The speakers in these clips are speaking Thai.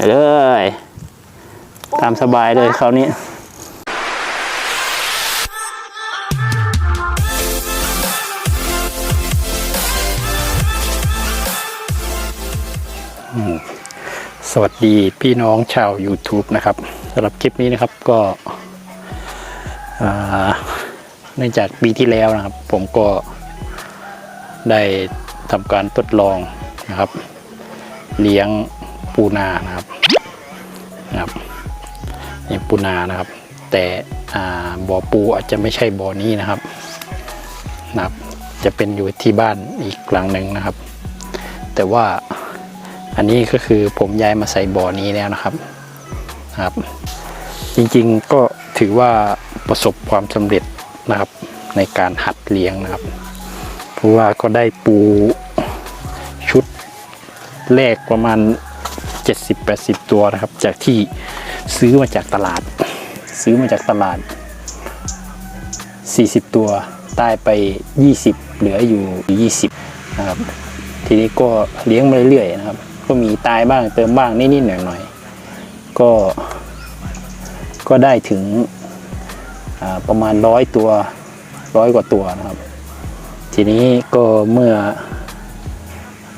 ไปเลย ตามสบายเลยคราวนี้สวัสดีพี่น้องชาว YouTube นะครับสำหรับคลิปนี้นะครับก็อ่าเนื่องจากปีที่แล้วนะครับ ผมก็ได้ทำการทดลองนะครับ เลี้ยง ปูนานะครับนะครับนี่ปูนานะครับ แต่บ่อปูอาจจะไม่ใช่บ่อนี้นะครับนะครับ จะเป็นอยู่ที่บ้านอีกหลังหนึ่งนะครับ แต่ว่าอันนี้ก็คือผมย้ายมาใส่บ่อนี้แล้วนะครับนะครับ จริงๆก็ถือว่าประสบความสำเร็จนะครับในการหัดเลี้ยงนะครับ เพราะว่าก็ได้ปูชุดแรกประมาณ 70-80 ตัวนะครับ จากที่ซื้อมาจากตลาด ซื้อมาจากตลาด 40 ตัวใต้ไป 20 เหลืออยู่ 20 นะครับ ทีนี้ก็เลี้ยงมาเรื่อยๆนะครับ ก็มีตายบ้างเติมบ้างนิดๆหน่อยๆก็ก็ได้ถึงประมาณร้อยตัวร้อยกว่าตัวนะครับ ทีนี้ก็เมื่อ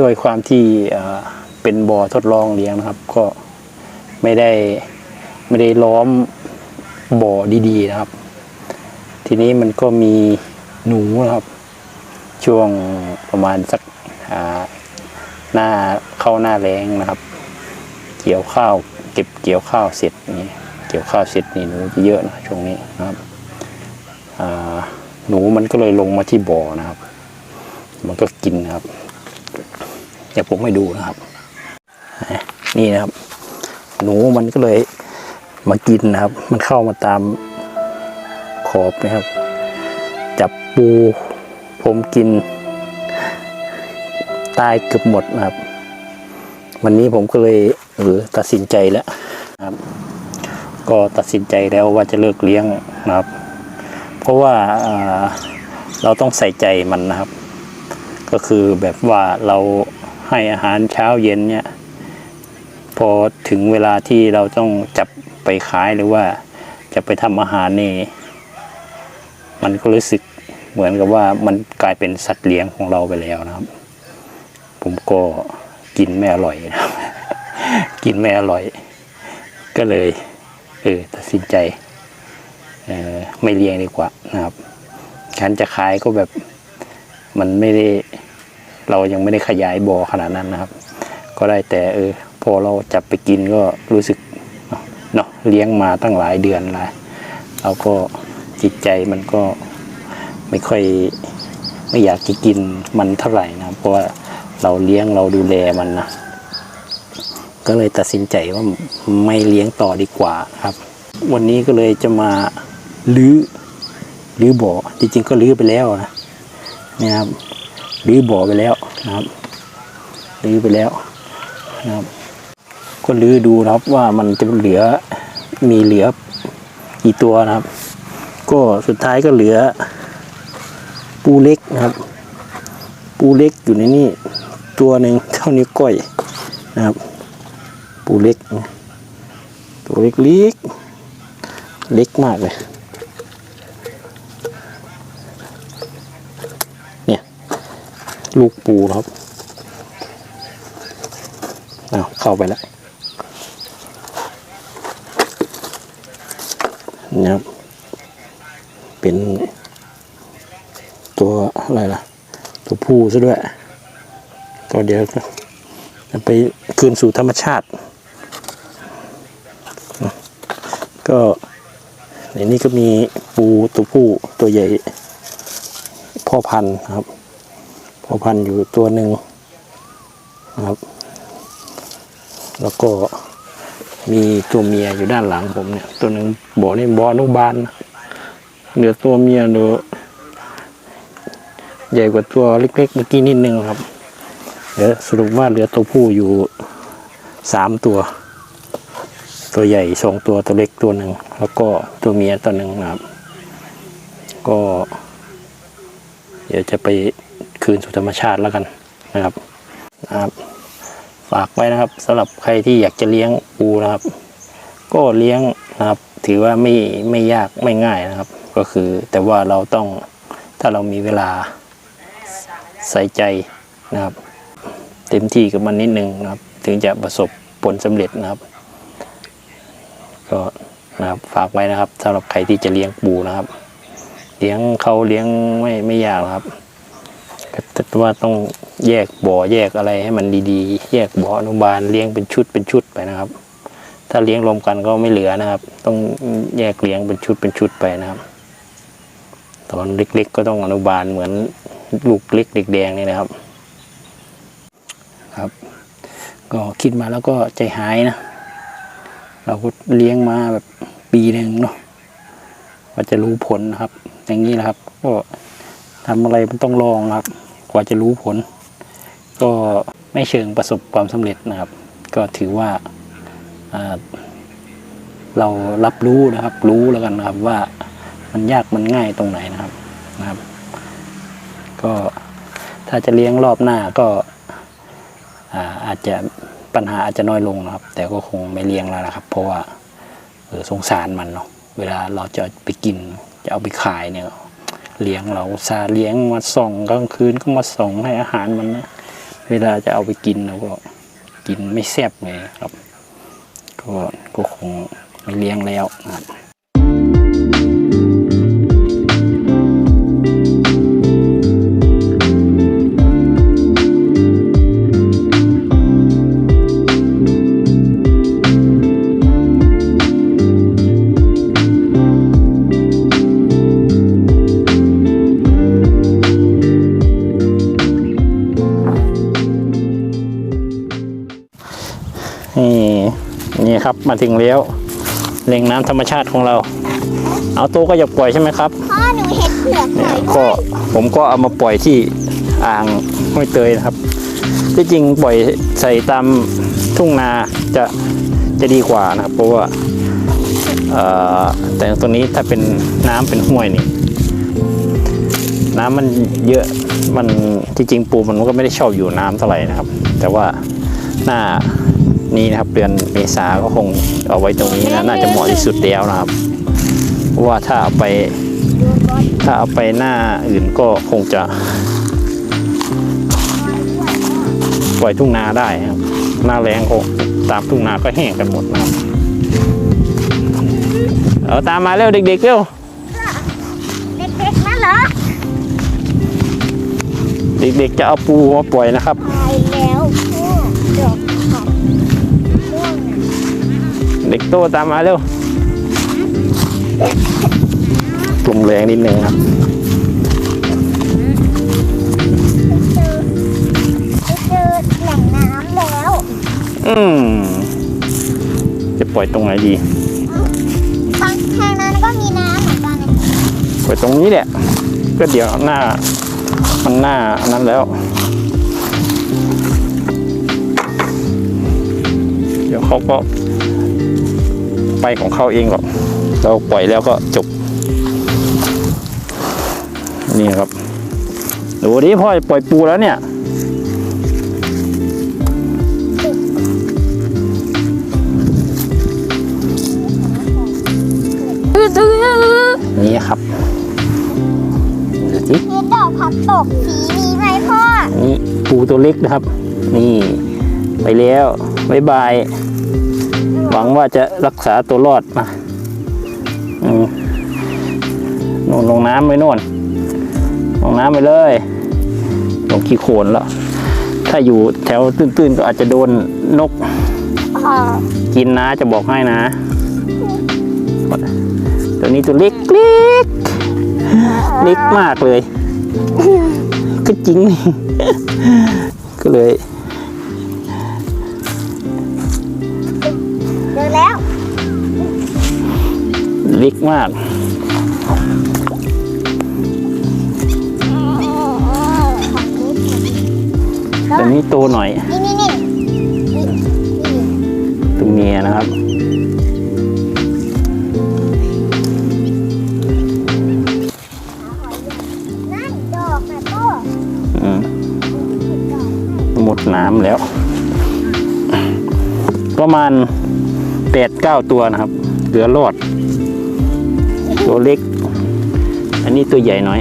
ด้วยความที่ เป็นบ่อทดลองเลี้ยงนะครับ ก็ไม่ได้ไม่ได้ล้อมบ่อดีๆนะครับ ทีนี้มันก็มีหนูนะครับ ช่วงประมาณสักหน้าเข้าหน้าแรงนะครับ เกี่ยวข้าวเก็บเกี่ยวข้าวเสร็จนี่เกี่ยวข้าวเสร็จนี่หนูจะเยอะนะช่วงนี้นะครับหนูมันก็เลยลงมาที่บ่อนะครับ มันก็กินนะครับ เดี๋ยวผมให้ดูนะครับ นี่นะครับ หนูมันก็เลยมากินนะครับ มันเข้ามาตามขอบนะครับ จับปูผมกิน ตายเกือบหมดนะครับ วันนี้ผมก็เลยเออตัดสินใจแล้วครับ ก็ตัดสินใจแล้วว่าจะเลิกเลี้ยงนะครับ เพราะว่าอ่าเราต้องใส่ใจมันนะครับ ก็คือแบบว่าเราให้อาหารเช้าเย็นเนี่ย พอถึงเวลาที่เราต้องจับไปขายหรือว่าจะไปทำอาหารนี่ มันก็รู้สึกเหมือนกับว่ามันกลายเป็นสัตว์เลี้ยงของเราไปแล้วนะครับ ผมก็กินไม่อร่อยนะครับ กินไม่อร่อย ก็เลยเออตัดสินใจเออไม่เลี้ยงดีกว่านะครับฉันจะขายก็แบบมันไม่ได้เรายังไม่ได้ขยายบ่อขนาดนั้นนะครับ ก็ได้แต่เออ พอเราจับไปกินก็รู้สึกเนาะเลี้ยงมาตั้งหลายเดือนแล้วเราก็จิตใจมันก็ไม่ค่อยไม่อยากจะกินมันเท่าไหร่นะเพราะว่าเราเลี้ยงเราดูแลมันนะก็เลยตัดสินใจว่าไม่เลี้ยงต่อดีกว่าครับ วันนี้ก็เลยจะมาลื้อลื้อบ่อจริงๆก็ลื้อไปแล้วนะนะครับลื้อบ่อไปแล้วนะครับลื้อไปแล้วนะครับ ก็ลื้อดูนะครับว่ามันจะเหลือมีเหลือกี่ตัวนะครับ ก็สุดท้ายก็เหลือ ปูเล็กนะครับ ปูเล็กอยู่ในนี่ตัวหนึ่งเท่านิ้วก้อยนะครับ ปูเล็ก ตัวเล็กเล็กเล็กมากเลย เนี่ย ลูกปูนะครับ เอาเข้าไปแล้ว นะครับ เป็นตัวอะไรล่ะ ตัวผู้ซะด้วย ก็เดี๋ยวจะไปคืนสู่ธรรมชาติ ก็ในนี้ก็มีปูตัวผู้ตัวใหญ่ พ่อพันธุ์ครับ พ่อพันธุ์อยู่ตัวหนึ่งนะครับ แล้วก็ มีตัวเมียอยู่ด้านหลังผมเนี่ย ตัวหนึ่งบ่อนี่บ่อนุบาลนะเหลือตัวเมียเหลือใหญ่กว่าตัวเล็กๆเมื่อกี้นิดนึงครับ เดี๋ยวสรุปว่าเหลือตัวผู้อยู่สามตัว ตัวใหญ่สองตัวตัวเล็กตัวหนึ่งแล้วก็ตัวเมียตัวหนึ่งนะครับ ก็ เดี๋ยวจะไปคืนสู่ธรรมชาติแล้วกันนะครับนะครับ ฝากไว้นะครับสำหรับใครที่อยากจะเลี้ยงปูนะครับ ก็เลี้ยงนะครับ ถือว่าไม่ไม่ยากไม่ง่ายนะครับ ก็คือแต่ว่าเราต้องถ้าเรามีเวลาใส่ใจนะครับ เต็มที่กับมันนิดนึงนะครับ ถึงจะประสบผลสำเร็จนะครับ ก็นะครับฝากไว้นะครับสำหรับใครที่จะเลี้ยงปูนะครับ เลี้ยงเขาเลี้ยงไม่ไม่ยากครับ แต่ว่าต้องแยกบ่อแยกอะไรให้มันดีๆ แยกบ่ออนุบาลเลี้ยงเป็นชุดเป็นชุดไปนะครับ ถ้าเลี้ยงรวมกันก็ไม่เหลือนะครับ ต้องแยกเลี้ยงเป็นชุดเป็นชุดไปนะครับ ตอนเล็กๆ ก็ต้องอนุบาลเหมือนลูกเล็กเด็กแดงนี่นะครับ ครับ ก็คิดมาแล้วก็ใจหายนะ เราก็เลี้ยงมาแบบปีหนึ่งเนาะว่าจะรู้ผลนะครับ อย่างนี้นะครับ ก็ทำอะไรมันต้องลองครับ ว่าจะรู้ผล ก็ไม่เชิงประสบความสำเร็จนะครับ ก็ถือว่าเรารับรู้นะครับ รู้แล้วกันนะครับว่ามันยากมันง่ายตรงไหนนะครับนะครับ ก็ถ้าจะเลี้ยงรอบหน้าก็อาอาจจะปัญหาอาจจะน้อยลงนะครับ แต่ก็คงไม่เลี้ยงแล้วนะครับ เพราะว่าเออสงสารมันเนาะเวลาเราจะไปกินจะเอาไปขายเนี่ย เลี้ยงเราซาเลี้ยงมาส่องกลางคืนก็มาส่องให้อาหารมันนะเวลาจะเอาไปกินเราก็กินไม่แซ่บเลยครับ ก็ก็คงไม่เลี้ยงแล้วนะครับ มาถึงแล้วแหล่งน้ำธรรมชาติของเรา เอาตัวก็อย่าปล่อยใช่ไหมครับพ่อหนูเห็นเผือกหเนี่ยน่อยก็ผมก็เอามาปล่อยที่อ่างห้วยเตยนะครับ ที่จริงปล่อยใส่ตามทุ่งนาจะจะดีกว่านะครับ เพราะว่าเอ่อแต่ตัวนี้ถ้าเป็นน้ำเป็นห้วยนี่น้ำมันเยอะมันที่จริงปูมันก็ไม่ได้ชอบอยู่น้ำเท่าไหร่นะครับ แต่ว่าหน้า นี้นะครับ เดือนเมษาก็คงเอาไว้ตรงนี้นะน่าจะเหมาะที่สุดแล้วนะครับเพราะว่าถ้าเอาไปถ้าเอาไปหน้าอื่นก็คงจะ ปล่อยทุ่งนาได้ครับ หน้าแรงก็ตามทุ่งนาก็แห้งกันหมดนะครับเอาตามมาเร็วเด็กๆเร็วเด็กๆนั่นเหรอเด็กๆจะเอาปูมาปล่อยนะครับ เด็กโตตามมาเร็วลมแรงนิดนึงครับเจอเจอแหล่งน้ำแล้วอืม จะปล่อยตรงไหนดีทางทางนั้นก็มีน้ำเหมือนกันนะปล่อยตรงนี้แหละ ก็เดี๋ยวหน้า มันหน้าอันนั้นแล้ว เดี๋ยวเขาก็ ไปของเขาเองหรอกเราปล่อยแล้วก็จบ นี่ครับดูดิพ่อปล่อยปูแล้วเนี่ยนี่ครับดูสิมีดอกผักตกสีนี้ไหมพ่อ นี่ปูตัวเล็กนะครับ นี่ ไปแล้วบายบาย หวังว่าจะรักษาตัวรอดนะอืมโน่นลงน้ำไปโน่น ลงน้ำไปเลย ลงขี้โคลนแล้ว ถ้าอยู่แถวตื้นๆ ก็อาจจะโดนนกพ่อกินนะจะบอกให้นะ ตัวนี้ตัวเล็กเล็กเล็กมากเลย ก็จริงนี่ก็เลย เล็กมากตัวนี้โตหน่อยนี่นี่นี่นี่นี่ตัวเมียนะครับหมดน้ำแล้ว ประมาณแปดเก้าตัวนะครับ เหลือรอด ตัวเล็ก อันนี้ตัวใหญ่หน่อย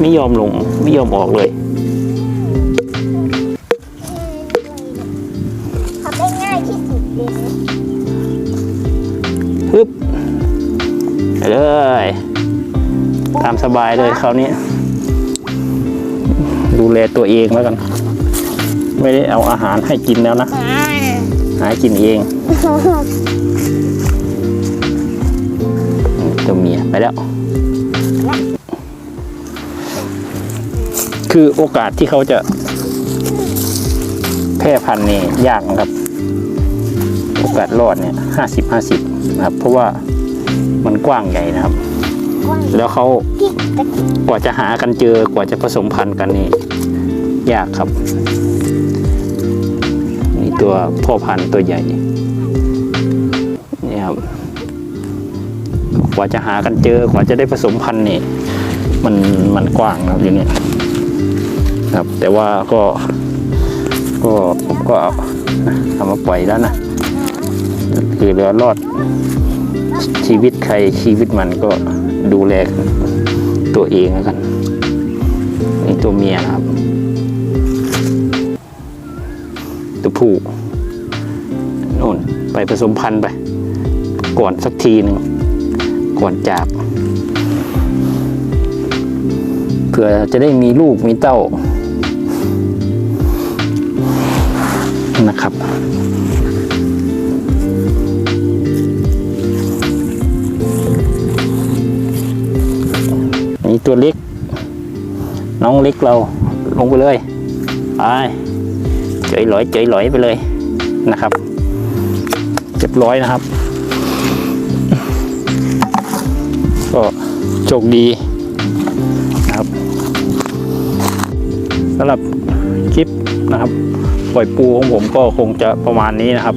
ไม่ยอมลงไม่ยอมออกเลยทำได้ง่ายที่สุดเลยนะปึ๊บไปเลย ตามสบายเลยคราวนี้ ดูแลตัวเองแล้วกัน ไม่ได้เอาอาหารให้กินแล้วนะ หากินเองตัวเมียไปแล้ว คือโอกาสที่เขาจะ แพร่พันธุ์เนี่ยยากนะครับ โอกาสรอดเนี่ยห้าสิบห้าสิบนะครับ เพราะว่ามันกว้างใหญ่นะครับ แล้วเขากิ๊กตะกิ๊กกว่าจะหากันเจอกว่าจะผสมพันธุ์กันนี่ยากครับนี่ ตัวพ่อพันธุ์ตัวใหญ่นี่ครับกว่าจะหากันเจอกว่าจะได้ผสมพันธุ์นี่มันมันกว้างนะครับอย่างเงี้ครับ แต่ว่าก็ก็ผมก็เอาเอามาปล่อยแล้วนะคือเหลือรอดชีวิตใครชีวิตมันก็ดูแลตัวเองแล้วกันนี่ตัวเมียครับ ตัวผู้โน่นไปผสมพันธุ์ไป ก่อนสักทีหนึ่งก่อนจากเผื่อจะได้มีลูกมีเต้านะครับนี่ตัวเล็ก น้องเล็กเราลงไปเลย ไป เจยหลอยเจยหลอยไปเลยนะครับเรียบร้อยนะครับ ก็โชคดีนะครับสำหรับคลิปนะครับ ปล่อยปูของผมก็คงจะประมาณนี้นะครับ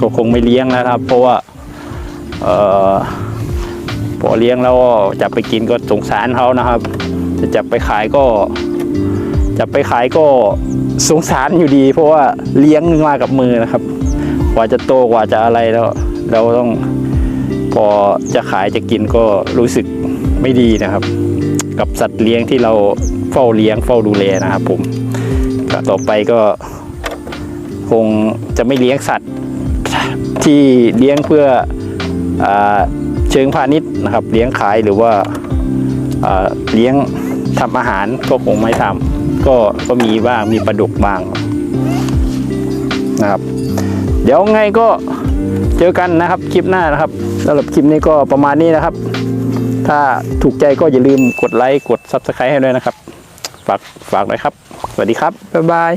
ก็คงไม่เลี้ยงแล้วนะครับ เพราะว่าออพอเลี้ยงแล้วจับไปกินก็สงสารเขานะครับ จะจับไปขายก็ จับไปขายก็สงสารอยู่ดี เพราะว่าเลี้ยงมากับมือนะครับ กว่าจะโตกว่าจะอะไรแล้ว เราต้องพอจะขายจะกินก็รู้สึกไม่ดีนะครับ กับสัตว์เลี้ยงที่เราเฝ้าเลี้ยงเฝ้าดูแลนะครับผมต่อไปก็คงจะไม่เลี้ยงสัตว์ที่เลี้ยงเพื่ออเชิงพาณิชย์นะครับ เลี้ยงขายหรือว่าอ่าเลี้ยงทำอาหารก็คงไม่ทำ ก็ก็มีบ้างมีปลาดุกบ้างนะครับ เดี๋ยวไงก็เจอกันนะครับคลิปหน้านะครับสำหรับคลิปนี้ก็ประมาณนี้นะครับ ถ้าถูกใจก็อย่าลืมกดไลค์กด Subscribe ให้ด้วยนะครับ ฝากฝากหน่อยครับ สวัสดีครับ บ๊ายบาย